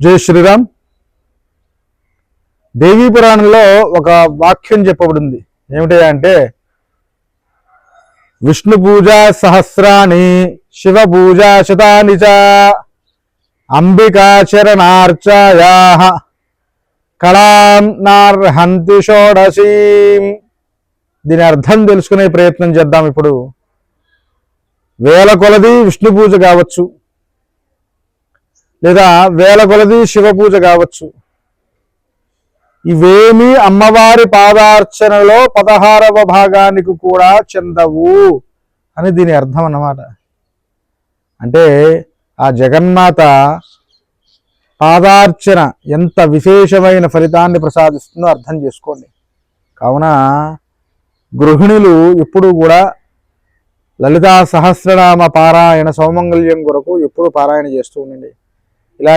జై శ్రీరామ్. దేవీ పురాణంలో ఒక వాక్యం చెప్పబడింది. ఏమిటి అంటే విష్ణు పూజ సహస్రాణి శివ పూజ శతాని చ అంబికాచరణార్చాయా కళాం నార్హంతి షోడశీం. దీని అర్థం తెలుసుకునే ప్రయత్నం చేద్దాం ఇప్పుడు. వేల కొలది విష్ణు పూజ కావచ్చు. లేదా వేల కొలది శివ పూజ కావచ్చు. ఇవేమీ అమ్మవారి పాదార్చనలో పదహారవ భాగానికి కూడా చెందవు అని దీని అర్థం అన్నమాట. అంటే ఆ జగన్మాత పాదార్చన ఎంత విశేషమైన ఫలితాన్ని ప్రసాదిస్తుందో అర్థం చేసుకోండి. కావున గృహిణులు ఎప్పుడూ కూడా లలితా సహస్రనామ పారాయణ సౌమంగళ్యం కొరకు ఎప్పుడు పారాయణ చేస్తూ ఉండండి. ఇలా